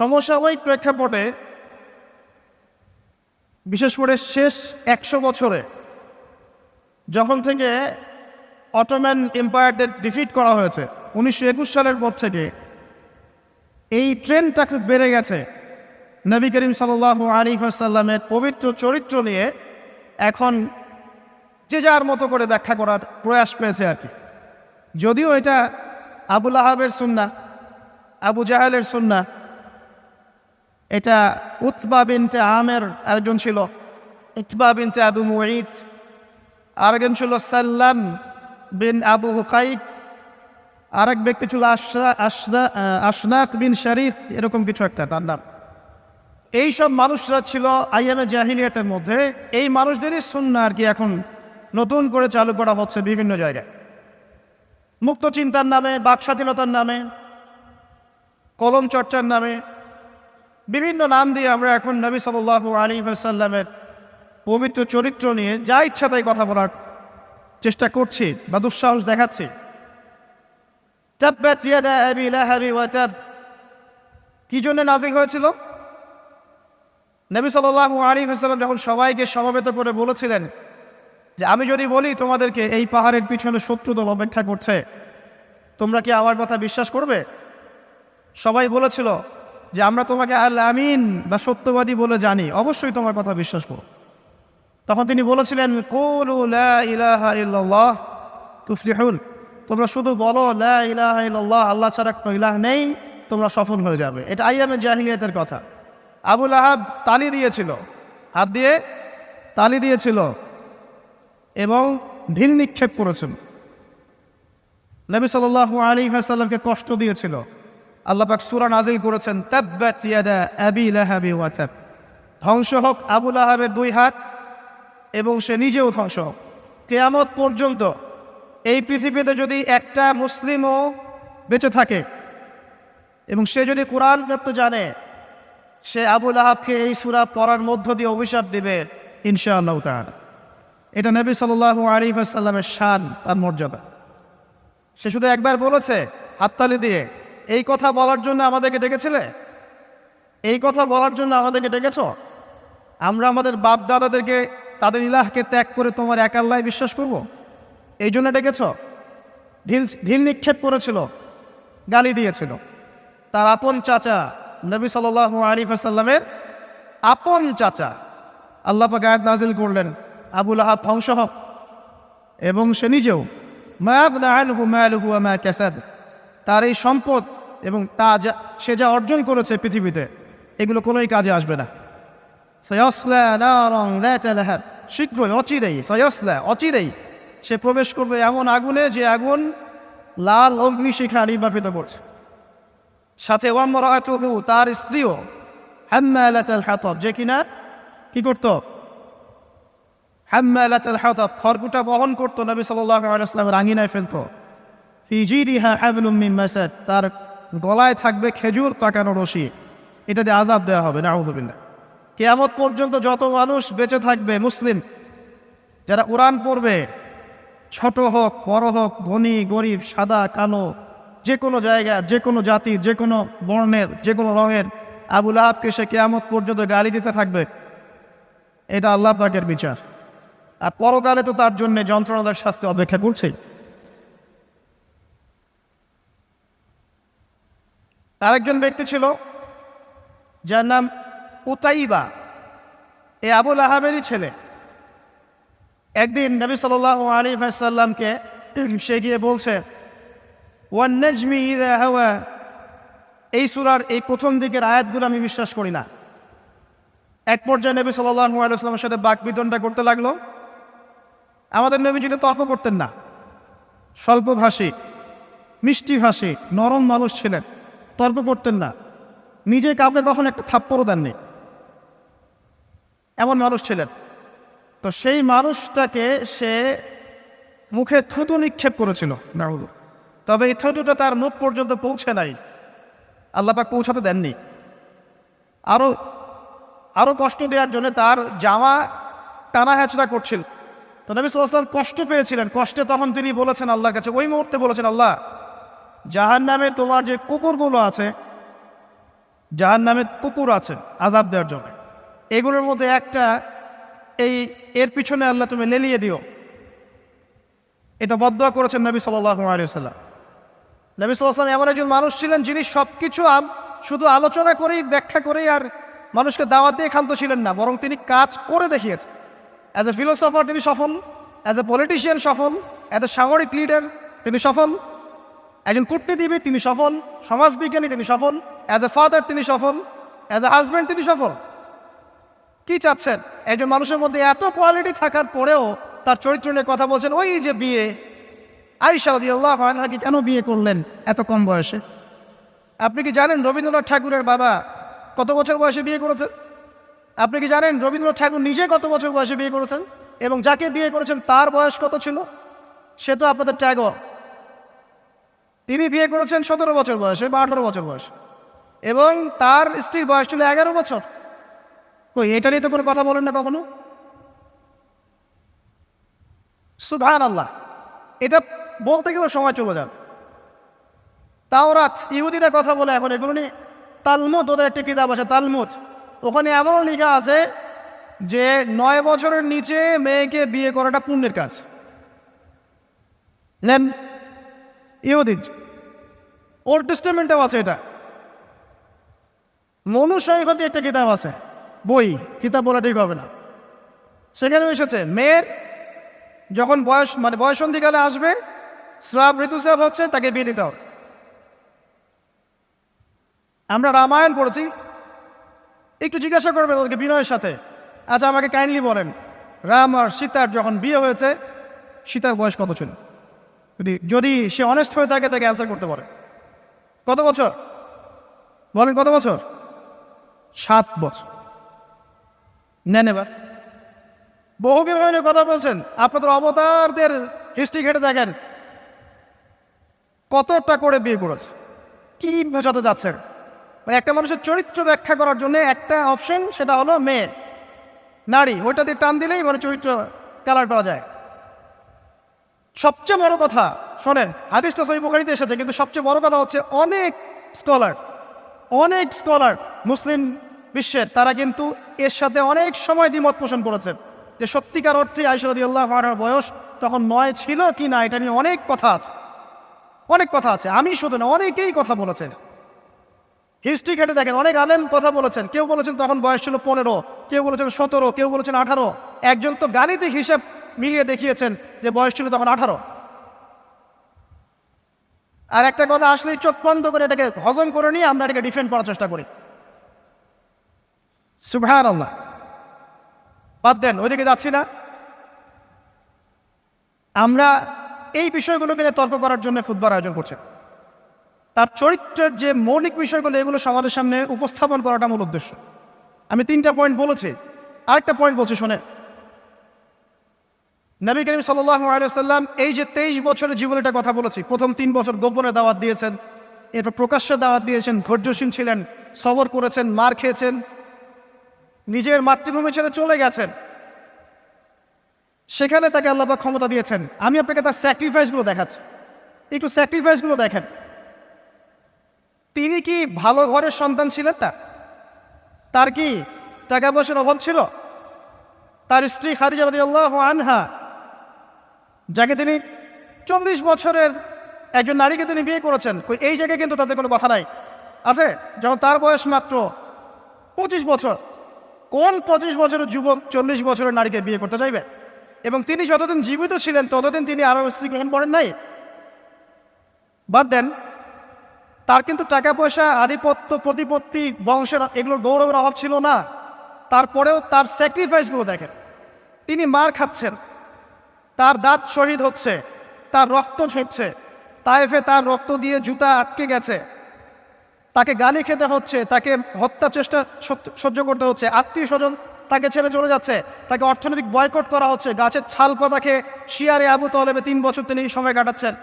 সমসাময়িক প্রেক্ষাপটে, বিশেষ করে শেষ একশো বছরে, যখন থেকে অটোম্যান এম্পায়ারদের ডিফিট করা হয়েছে, উনিশশো একুশ সালের পর থেকে, এই ট্রেনটা খুব বেড়ে গেছে। নবী করিম সাল্লাহ আলী সাল্লামের পবিত্র চরিত্র নিয়ে এখন যে যার মতো করে ব্যাখ্যা করার প্রয়াস পেয়েছে আর কি। যদিও এটা আবুল আহাবের সুন্না আবু জাহালের সুন্না এটা উতবা বিনতে আমের আরেকজন ছিল ইকবা বিনতে আবু মুঈদ আরেকজন ছিল সাল্লাম বিন আবু হুকাইক, আরেক ব্যক্তি ছিল আশরা আশরা আশনাত বিন শরীফ এরকম কিছু একটা তার নাম। এইসব মানুষরা ছিল আইএমএ জাহিলিয়াতের মধ্যে। এই মানুষদেরই সুন্না আর কি এখন নতুন করে চালু করা হচ্ছে বিভিন্ন জায়গায়। মুক্ত চিন্তার নামে বাক স্বাধীনতার নামে, কলম চর্চার নামে বিভিন্ন নাম দিয়ে আমরা এখন নবী সাল্লাহ আলী সাল্লামের পবিত্র চরিত্র নিয়ে যা ইচ্ছা তাই কথা বলার চেষ্টা করছি বা দুঃসাহস দেখাচ্ছি। কি জন্য নাজিক হয়েছিল? নবী আলাইহি ওয়াসাল্লাম যখন সবাইকে সমবেত করে বলেছিলেন যে, আমি যদি বলি তোমাদেরকে এই পাহাড়ের পিছনে শত্রু দল অপেক্ষা করছে, তোমরা কি আমার কথা বিশ্বাস করবে? সবাই বলেছিল যে আমরা তোমাকে আল আমিন বা সত্যবাদী বলে জানি, অবশ্যই তোমার কথা বিশ্বাস করো। তখন তিনি বলেছিলেন ইল্লাল্লাহ তুফলিহুন। তোমরা শুধু বলো, লা ইলাহা ইল্লাল্লাহ, আল্লাহ ছাড়া কোনো ইলাহ নেই, তোমরা সফল হয়ে যাবে। এটা আইয়ামে জাহিলিয়াতের কথা। আবুল আহাব তালি দিয়েছিল, হাত দিয়ে তালি দিয়েছিল এবং ঢিল নিক্ষেপ করেছিল। নবী সাল্লাল্লাহু আলী সাল্লামকে কষ্ট দিয়েছিল। আল্লাহ পাক সূরা নাজিল করেছেন ধ্বংস হোক আবুল আহাবের দুই হাত, এবং সে নিজেও ধ্বংস হোক। কেয়ামত পর্যন্ত এই পৃথিবীতে যদি একটা মুসলিমও বেঁচে থাকে, এবং সে যদি কোরআন করতে জানে, সে আবুল আহাবকে এই সুরা পড়ার মধ্য দিয়ে অভিশাপ দিবে, ইনশাআল্লাহ তার এটা নবী সাল্লাহ আলী সাল্লামের শান, তার মর্যাদা। সে শুধু একবার বলেছে, হাততালি দিয়ে এই কথা বলার জন্য আমাদেরকে ডেকেছিলে? এই কথা বলার জন্য আমাদেরকে ডেকেছ? আমরা আমাদের বাপ দাদাদেরকে তাদের ইলাহকে ত্যাগ করে তোমার এক আল্লাহ বিশ্বাস করব। এই জন্য ডেকেছ? ঢিল ঢিল নিক্ষেপ করেছিল, গালি দিয়েছিল। তার আপন চাচা নবী সাল আলী সাল্লামের আপন চাচা আল্লাহ আয়াত নাজিল করলেন আবুল আহাব ধ্বংস হক এবং সে নিজেও মায়াবনা আলহু মায়ালহু আমা ক্যাসাদ তার এই সম্পদ এবং তা যা সে যা অর্জন করেছে পৃথিবীতে, এগুলো কোনোই কাজে আসবে না। শীঘ্রই, অচিরেই, সয়সলা, অচিরেই সে প্রবেশ করবে এমন আগুনে যে আগুন লাল অগ্নিশিখা নির্বাপিত করছে। সাথে তার স্ত্রীও হাতব। যে কিনা? কি করত? হাতব, খড়কুটা বহন করতো, নবী ওয়াসাল্লামের আঙিনায় ফেলতো। তার গলায় থাকবে খেজুর, পাকানো রশি। এটা দিয়ে আজাব দেওয়া হবে, নাউযুবিল্লাহ। কেয়ামত পর্যন্ত যত মানুষ বেঁচে থাকবে, মুসলিম, যারা উড়ান পড়বে, ছোট হোক, বড় হোক, ধনী, গরিব, সাদা, কালো যে কোনো জায়গার যে কোনো জাতির যে কোনো বর্ণের যে কোনো রঙের আবুল আহাবকে সে কেয়ামত পর্যন্ত গালি দিতে থাকবে। এটা আল্লাহ পাকের বিচার। আর পরকালে তো তার জন্য যন্ত্রণাদার শাস্তি অপেক্ষা করছেই। আরেকজন ব্যক্তি ছিল, যার নাম উতাইবা। এ আবুল আহাবেরই ছেলে। একদিন নবী সাল আলী সাল্লামকে সে গিয়ে বলছে, ওয়ান নজমি ইদা হাওয়া। এই সুরার এই প্রথম দিকের আয়াতগুলো আমি বিশ্বাস করি না। এক পর্যায়ে নবী সাল্লাহ আলাইসলামের সাথে বাক বিতনটা করতে লাগল। আমাদের নবী যদি তর্ক করতেন না। স্বল্পভাষী মিষ্টিভাষী নরম মানুষ ছিলেন। তর্ক করতেন না। নিজে কাউকে কখন একটা থাপ্পড়ও দেননি। এমন মানুষ ছিলেন। তো সেই মানুষটাকে সে মুখে থুতু নিক্ষেপ করেছিল নাহুদু তবে এই থুতুটা তার মুখ পর্যন্ত পৌঁছে নাই। আল্লাপাক পৌঁছাতে দেননি। আরও আরও কষ্ট দেওয়ার জন্য তার জামা টানা হ্যাচড়া করছিল। তো নবী সাল্লাম কষ্ট পেয়েছিলেন। কষ্টে তখন তিনি বলেছেন আল্লাহর কাছে, ওই মুহূর্তে বলেছেন, আল্লাহ জাহান নামে তোমার যে কুকুরগুলো আছে যাহার নামে কুকুর আছে আজাব দেওয়ার জন্য। এগুলোর মধ্যে একটা, এই এর পিছনে আল্লাহ তুমি লেলিয়ে দিও। এটা বদয়া করেছেন নবী আলিয়াল্লাম নবী সাল্লাম এমন একজন মানুষ ছিলেন যিনি সব কিছু শুধু আলোচনা করেই, ব্যাখ্যা করেই আর মানুষকে দাওয়াত দিয়ে ক্ষান্ত ছিলেন না, বরং তিনি কাজ করে দেখিয়েছেন। অ্যাজ এ ফিলোসফার তিনি সফল অ্যাজ এ পলিটিশিয়ান সফল অ্যাজ এ সামরিক লিডার তিনি সফল একজন কূটনীতিবিদ তিনি সফল, সমাজবিজ্ঞানী তিনি সফল অ্যাজ এ ফাদার তিনি সফল অ্যাজ এ হাজব্যান্ড তিনি সফল। কি চাচ্ছেন? একজন মানুষের মধ্যে এত কোয়ালিটি থাকার পরেও তার চরিত্র নিয়ে কথা বলছেন, ওই যে বিয়ে। আইসা আল্লাহ আনহাকে কেন বিয়ে করলেন এত কম বয়সে? আপনি কি জানেন রবীন্দ্রনাথ ঠাকুরের বাবা কত বছর বয়সে বিয়ে করেছেন আপনি কি জানেন রবীন্দ্রনাথ ঠাকুর নিজে কত বছর বয়সে বিয়ে করেছেন? এবং যাকে বিয়ে করেছেন তার বয়স কত ছিল? সে তো আপনাদের ট্যাগর। তিনি বিয়ে করেছেন সতেরো বছর বয়সে বা আঠারো বছর বয়স। এবং তার স্ত্রীর বয়স ছিল এগারো বছর। কই, এটা নিয়ে তো কোনো কথা বলেন না কখনো? সুধান আল্লাহ এটা বলতে গেলে সময় চলে যাবে। তাওরাত, ইহুদিরা কথা বলে এখন এগুলো নিয়ে তালমুদ, ওদের একটি কিতাব আছে, তালমুদ। ওখানে এমনও লেখা আছে যে নয় বছরের নিচে মেয়েকে বিয়ে করাটা পুণ্যের কাজ। নেন ইহুদির ওল্ড টেস্টামেন্টেও আছে এটা। মনুসংহতি একটা কিতাব আছে, বই, কিতাব বলা ঠিক হবে না। সেখানে এসেছে, মেয়ের যখন বয়স মানে বয়সন্ধিকালে আসবে, স্রাব, ঋতুস্রাব হচ্ছে, তাকে বিয়ে দিতে হবে। আমরা রামায়ণ পড়েছি, একটু জিজ্ঞাসা করবে ওদেরকে বিনয়ের সাথে। আচ্ছা আমাকে কাইন্ডলি বলেন, রাম আর সীতার যখন বিয়ে হয়েছে, সীতার বয়স কত ছিল? যদি যদি সে অনেস্ট হয়ে থাকে, তাকে অ্যান্সার করতে পারে। কত বছর? বলেন কত বছর? সাত বছর। নেন এবার। বহু বিভাগের কথা বলছেন। আপনাদের অবতারদের হিস্ট্রি ঘেটে দেখেন। কতটা করে বিয়ে করেছে। কি বোঝাতে যাচ্ছেন মানে একটা মানুষের চরিত্র ব্যাখ্যা করার জন্য একটা অপশন সেটা হলো মেয়ে। নারী, ওইটা দিয়ে টান দিলেই মানে চরিত্র কালার করা যায়। সবচেয়ে বড় কথা শোনেন, হাদিসটা সহি পোখারিতে এসেছে, কিন্তু সবচেয়ে বড় কথা হচ্ছে অনেক স্কলার অনেক স্কলার মুসলিম বিশ্বের, তারা কিন্তু এর সাথে অনেক সময় দ্বিমত পোষণ করেছেন যে সত্যিকার অর্থে আইসরদি আল্লাহ বয়স তখন নয় ছিল কি না, এটা নিয়ে অনেক কথা আছে। অনেক কথা আছে। আমি শুধু না, অনেকেই কথা বলেছেন। হিস্ট্রি ঘেটে দেখেন, অনেক আলেম কথা বলেছেন। কেউ বলেছেন তখন বয়স ছিল পনেরো, কেউ বলেছেন সতেরো, কেউ বলেছেন আঠারো। একজন তো গাণিতিক হিসেব মিলিয়ে দেখিয়েছেন যে বয়স ছিল তখন আঠারো। আর একটা কথা, আসলেই চোখ বন্ধ করে এটাকে হজম করে নিয়ে আমরা এটাকে ডিফেন্ড করার চেষ্টা করি। সুভান আল্লাহ বাদ দেন, ওইদিকে যাচ্ছি না। আমরা এই বিষয়গুলোকে নিয়ে তর্ক করার জন্য ফুটবল আয়োজন করছে। তার চরিত্রের যে মৌলিক বিষয়গুলো, এগুলো সমাজের সামনে উপস্থাপন করাটা মূল উদ্দেশ্য। আমি তিনটা পয়েন্ট বলেছি। আরেকটা পয়েন্ট বলছি শোনে নবী করিম সাল্লাম এই যে তেইশ বছরের জীবনেটা কথা বলেছি, প্রথম তিন বছর গোপনে দাওয়াত দিয়েছেন, এরপর প্রকাশ্যে দাওয়াত দিয়েছেন, ধৈর্যশীল ছিলেন, সবর করেছেন, মার খেয়েছেন, নিজের মাতৃভূমি ছেড়ে চলে গেছেন। সেখানে তাকে আল্লাপা ক্ষমতা দিয়েছেন। আমি আপনাকে তার স্যাক্রিফাইসগুলো দেখাচ্ছি। একটু স্যাক্রিফাইসগুলো দেখেন। তিনি কি ভালো ঘরের সন্তান ছিলেন না? তার কি টাকা পয়সার অভাব ছিল? তার স্ত্রী খারিজা আনহা যাকে তিনি চল্লিশ বছরের একজন নারীকে তিনি বিয়ে করেছেন এই জায়গায় কিন্তু তাদের কোনো কথা নাই। আছে? যখন তার বয়স মাত্র পঁচিশ বছর। কোন পঁচিশ বছরের যুবক চল্লিশ বছরের নারীকে বিয়ে করতে চাইবে? এবং তিনি যতদিন জীবিত ছিলেন, ততদিন তিনি আরও স্ত্রী গ্রহণ করেন নাই? বাদ দেন, তার কিন্তু টাকা পয়সা আধিপত্য, প্রতিপত্তি, বংশের এগুলোর গৌরবের অভাব ছিল না। তারপরেও তার স্যাক্রিফাইসগুলো দেখেন। তিনি মার খাচ্ছেন। তার দাঁত শহীদ হচ্ছে, তার রক্ত ঝরছে তাইফে তার রক্ত দিয়ে জুতা আটকে গেছে। তাকে গালি খেতে হচ্ছে, তাকে হত্যা চেষ্টা সহ্য করতে হচ্ছে, আত্মীয় স্বজন তাকে ছেড়ে চলে যাচ্ছে, তাকে অর্থনৈতিক বয়কট করা হচ্ছে, গাছের ছাল পাতাকে শিয়ারে আবু তলেবে তিন বছর তিনি সময় কাটাচ্ছেন,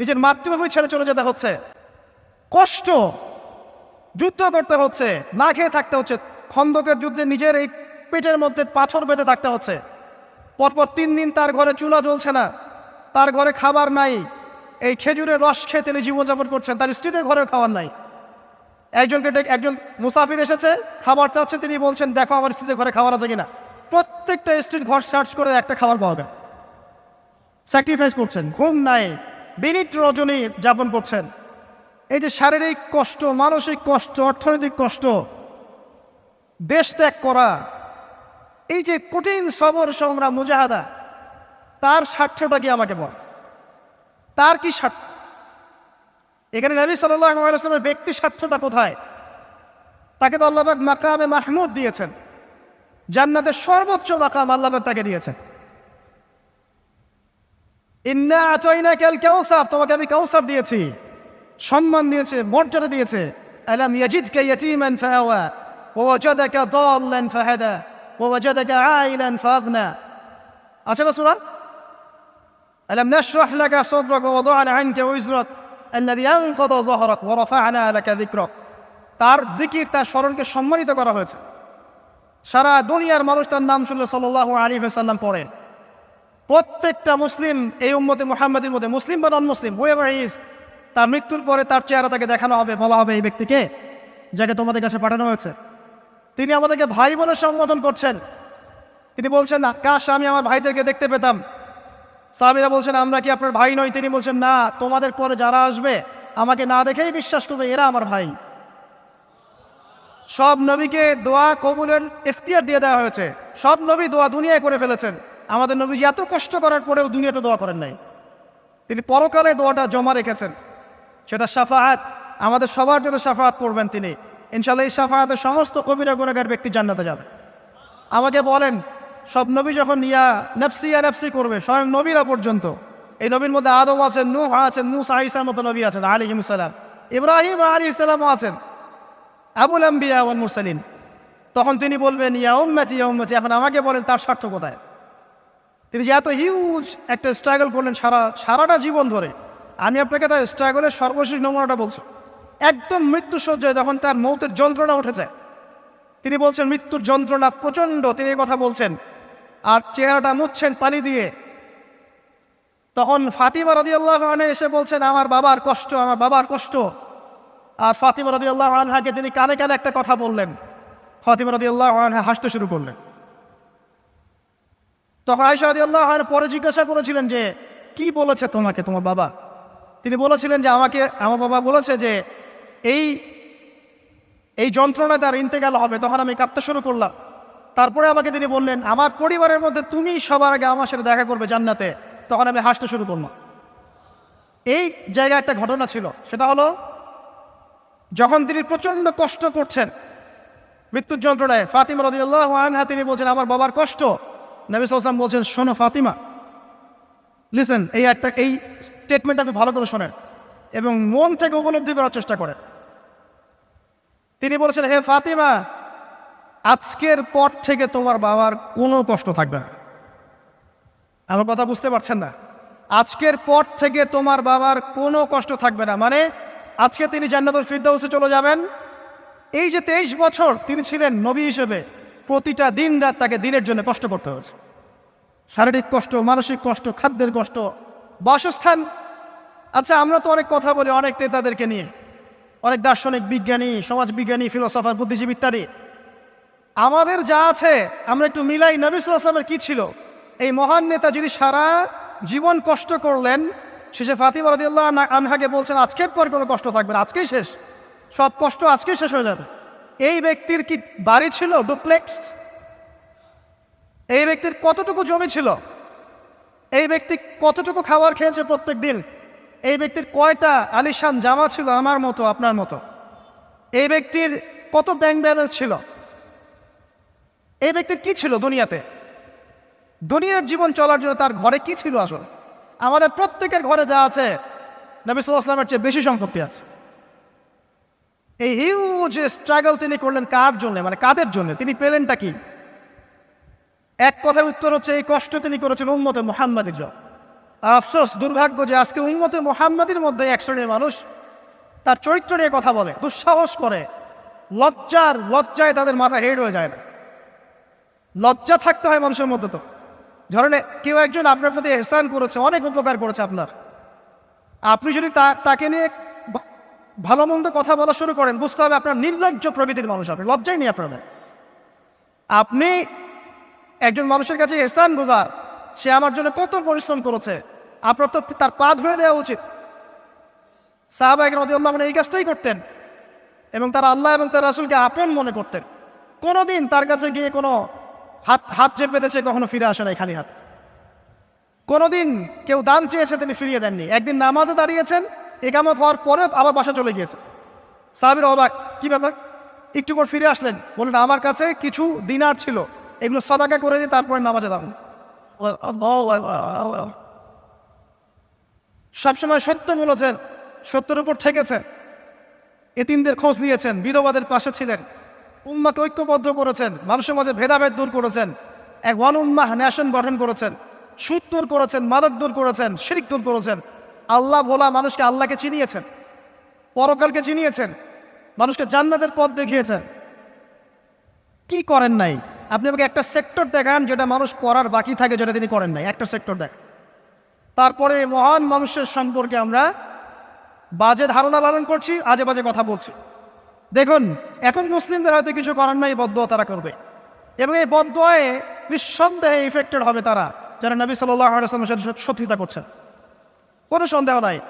নিজের মাতৃভূমি ছেড়ে চলে যেতে হচ্ছে। কষ্ট, যুদ্ধ করতে হচ্ছে, না খেয়ে থাকতে হচ্ছে, খন্দকের যুদ্ধে নিজের এই পেটের মধ্যে পাথর বেঁধে থাকতে হচ্ছে। পরপর তিন দিন তার ঘরে চুলা জ্বলছে না। তার ঘরে খাবার নাই। এই খেজুরের রস খেয়ে তিনি জীবনযাপন করছেন। তার স্ত্রীদের ঘরেও খাবার নাই। একজনকে একজন মুসাফির এসেছে, খাবার চাচ্ছে তিনি বলছেন, দেখো, আমার স্ত্রীদের ঘরে খাবার আছে কিনা? প্রত্যেকটা স্ত্রীর ঘর সার্চ করে একটা খাবার পাওয়া গেল। স্যাক্রিফাইস করছেন, ঘুম নাই বিনিট রজনী যাপন করছেন। এই যে শারীরিক কষ্ট, মানসিক কষ্ট, অর্থনৈতিক কষ্ট, দেশ ত্যাগ করা এই যে কঠিন সবর সংগ্রাম মুজাহাদা, তার স্বার্থটা কি আমাকে বল? তার কি স্বার্থ? এখানে নবী সাল্লামের ব্যক্তি স্বার্থটা কোথায়? তাকে তো আল্লাহবাক মাকামে মাহমুদ দিয়েছেন। জান্নাতের সর্বোচ্চ মাকাম আল্লাহবাক তাকে দিয়েছেন। ইন্না আচয়না কেল কাউসার তোমাকে আমি কাউসার দিয়েছি। সম্মান দিয়েছে, মর্যাদা দিয়েছে। আলাম ইয়াজিদকা ইয়াতীমান ফাআওয়া ওয়া ওয়াজাদাকা দাল্লান ফাহাদা। ওয়া ওয়াজাদাকা আইলান ফাগনা আছে না সূরা ألم نشرح لك صدرك ووضعنا عنك وزرك الذي أنقض ظهرك ورفعنا لك ذكرك তার জিকির তার স্মরণকে সম্মানিত করা হয়েছে সারা দুনিয়ার মানুষ তার নাম শুনলে সাল্লাহ আলী সাল্লাম পড়ে প্রত্যেকটা মুসলিম এই উম্মতে মোহাম্মদের মধ্যে মুসলিম বা নন মুসলিম হুয়েভার ইজ তার মৃত্যুর পরে তার চেহারা তাকে দেখানো হবে বলা হবে এই ব্যক্তিকে যাকে তোমাদের কাছে পাঠানো হয়েছে তিনি আমাদেরকে ভাই বলে সম্বোধন করছেন। তিনি বলছেন না কাশ আমি আমার ভাইদেরকে দেখতে পেতাম। সাহাবিরা বলছেন, আমরা কি আপনার ভাই নই? তিনি বলছেন, না, তোমাদের পরে যারা আসবে, আমাকে না দেখেই বিশ্বাস করবে, এরা আমার ভাই। সব নবীকে দোয়া কবুলের ইখতিয়ার দিয়ে দেওয়া হয়েছে। সব নবী দোয়া দুনিয়ায় করে ফেলেছেন। আমাদের নবী এত কষ্ট করার পরেও দুনিয়াতে দোয়া করেন নাই। তিনি পরকালে দোয়াটা জমা রেখেছেন। সেটা সাফাহাত আমাদের সবার জন্য সাফাহাত করবেন তিনি। ইনশাল্লাহ এই সাফাহাতের সমস্ত কবিরা গুণাগার ব্যক্তি জান্নাতে যাবে। আমাকে বলেন, সব নবী যখন ইয়া নেপসি ইয়া নেপসি করবে, স্বয়ং নবীরা পর্যন্ত, এই নবীর মধ্যে আদম আছেন, নূহ আছেন নূস আইসার মতো নবী আছেন আলী ইসালাম ইব্রাহিম আলী ইসলামও আছেন, আবুল আম্বিয়া মুরসালিন। তখন তিনি বলবেন, ইয়া উম্মাতি ইয়া উম্মাতি, এখন আমাকে বলেন তার স্বার্থ কোথায়? তিনি যে এত হিউজ একটা স্ট্রাগল করলেন সারা, সারাটা জীবন ধরে। আমি আপনাকে তার স্ট্রাগলের সর্বশেষ নমুনাটা বলছি। একদম মৃত্যু সজ্জায় যখন তার মৌতের যন্ত্রণা উঠেছে। তিনি বলছেন, মৃত্যুর যন্ত্রণা প্রচণ্ড। তিনি কথা বলছেন। আর চেহারাটা মুছছেন পানি দিয়ে। তখন ফাতিমা রদিয়াল্লাহ আনে এসে বলছেন, আমার বাবার কষ্ট, আমার বাবার কষ্ট। আর ফাতিমা রদিয়াল্লাহ আনহাকে তিনি কানে কানে একটা কথা বললেন। ফাতিমা রদিয়াল্লাহ আনহা হাসতে শুরু করলেন। তখন আয়সা রদিয়াল্লাহ আনহা পরে জিজ্ঞাসা করেছিলেন যে, কি বলেছে তোমাকে তোমার বাবা? তিনি বলেছিলেন যে, আমাকে, আমার বাবা বলেছে যে এই এই যন্ত্রণা তার ইনতে ইন্তেকাল হবে। তখন আমি কাঁদতে শুরু করলাম। তারপরে আমাকে তিনি বললেন, আমার পরিবারের মধ্যে তুমি সবার আগে আমার সাথে দেখা করবে জান্নাতে। তখন আমি হাসতে শুরু করলাম। এই জায়গায় একটা ঘটনা ছিল। সেটা হলো, যখন তিনি প্রচণ্ড কষ্ট করছেন মৃত্যুর যন্ত্রণায়, ফাতিমা রদিয়াল্লাহ আনহা তিনি বলছেন, আমার বাবার কষ্ট। নবী সাল্লাম বলছেন, শোনো ফাতিমা লিসেন এই একটা, এই স্টেটমেন্ট আপনি ভালো করে শোনেন এবং মন থেকে উপলব্ধি করার চেষ্টা করেন। তিনি বলেছেন, হে ফাতিমা, আজকের পর থেকে তোমার বাবার কোনো কষ্ট থাকবে না। আমার কথা বুঝতে পারছেন না। আজকের পর থেকে তোমার বাবার কোনো কষ্ট থাকবে না। মানে আজকে তিনি জান্নাতুল ফিরদাউসে চলে যাবেন। এই যে তেইশ বছর তিনি ছিলেন নবী হিসেবে, প্রতিটা দিন রাত তাকে দিনের জন্য কষ্ট করতে হয়েছে। শারীরিক কষ্ট, মানসিক কষ্ট, খাদ্যের কষ্ট, বাসস্থান। আচ্ছা আমরা তো অনেক কথা বলি অনেক নেতাদেরকে নিয়ে। অনেক দার্শনিক, বিজ্ঞানী, সমাজবিজ্ঞানী, ফিলোসফার, বুদ্ধিজীবী ইত্যাদি। আমাদের যা আছে, আমরা একটু মিলাই নবিসুল আসলামের কী ছিল? এই মহান নেতা যদি সারা জীবন কষ্ট করলেন শেষে ফাতিমা রদিউল্লাহ আনহাকে বলছেন, আজকের পর কোনো কষ্ট থাকবে না, আজকেই শেষ। সব কষ্ট আজকেই শেষ হয়ে যাবে। এই ব্যক্তির কি বাড়ি ছিল? ডুপ্লেক্স? এই ব্যক্তির কতটুকু জমি ছিল? এই ব্যক্তি কতটুকু খাবার খেয়েছে প্রত্যেক দিন? এই ব্যক্তির কয়টা আলিশান জামা ছিল আমার মতো, আপনার মতো? এই ব্যক্তির কত ব্যাংক ব্যালেন্স ছিল? এই ব্যক্তির কি ছিল দুনিয়াতে? দুনিয়ার জীবন চলার জন্য তার ঘরে কি ছিল আসলে? আমাদের প্রত্যেকের ঘরে যা আছে, নবী চেয়ে বেশি সম্পত্তি আছে। এই হিউজ স্ট্রাগল তিনি করলেন কার জন্য? মানে কাদের জন্য? তিনি পেলেনটা কি? এক কথায় উত্তর হচ্ছে, এই কষ্ট তিনি করেছেন উন্মতে মোহাম্মদের জন্য। আফসোস, দুর্ভাগ্য যে আজকে উন্মতে মোহাম্মদের মধ্যে এক শ্রেণির মানুষ তার চরিত্র নিয়ে কথা বলে, দুঃসাহস করে। লজ্জার লজ্জায় তাদের মাথা হেড হয়ে যায় না। লজ্জা থাকতে হয় মানুষের মধ্যে তো। ধরেন কেউ একজন আপনার প্রতি এহসান করেছে, অনেক উপকার করেছে আপনার। আপনি যদি তাকে নিয়ে ভালো মন্দ কথা বলা শুরু করেন, বুঝতে হবে আপনার নির্লজ্জ প্রকৃতির মানুষ আপনি, লজ্জাই নেই আপনাদের আপনি একজন মানুষের কাছে এহসান বোঝার সে আমার জন্য কত পরিশ্রম করেছে আপনার তো তার পা ধরে দেওয়া উচিত। সাহাবাহিক রদিউল্লাহ এই কাজটাই করতেন এবং তারা আল্লাহ এবং তার রাসুলকে আপন মনে করতেন। কোনো দিন তার কাছে গিয়ে কোনো হাত হাত পেতেছে কখনো ফিরে আসে নাই খালি হাত। কোনো দিন কেউ দান চেয়েছে তিনি ফিরিয়ে দেননি। একদিন নামাজে দাঁড়িয়েছেন, একামত হওয়ার পরে আবার বাসা চলে গিয়েছে। সাহাবির অবাক, কি ব্যাপার? একটু পর ফিরে আসলেন। বললেন, আমার কাছে কিছু দিনার ছিল। এগুলো সদাকা করে দিয়ে তারপরে নামাজে দাঁড়ান সবসময় সত্য বলেছেন, সত্যের উপর থেকেছেন। এতিমদের খোঁজ নিয়েছেন, বিধবাদের পাশে ছিলেন। উম্মাকে ঐক্যবদ্ধ করেছেন, মানুষের মাঝে ভেদাভেদ দূর করেছেন। এক ওয়ান উম্মাহ ন্যাশন গঠন করেছেন, সুদ দূর করেছেন, মাদক দূর করেছেন, শিরিক দূর করেছেন। আল্লাহ ভোলা মানুষকে আল্লাহকে চিনিয়েছেন, পরকালকে চিনিয়েছেন, মানুষকে জান্নাতের পথ দেখিয়েছেন। কি করেন নাই? আপনি আমাকে একটা সেক্টর দেখান যেটা মানুষ করার বাকি থাকে যেটা তিনি করেন নাই। একটা সেক্টর দেখ তারপরে মহান মানুষের সম্পর্কে আমরা বাজে ধারণা পালন করছি, আজে বাজে কথা বলছি। দেখুন, এখন মুসলিমদের হয়তো কিছু করার নাই বদ্ধ তারা করবে। এবং এই বদ্ধয়ে নিঃসন্দেহে ইফেক্টেড হবে তারা, যারা নবী সাল্লাহ সত্যিতা করছেন। কোনো সন্দেহ নাই।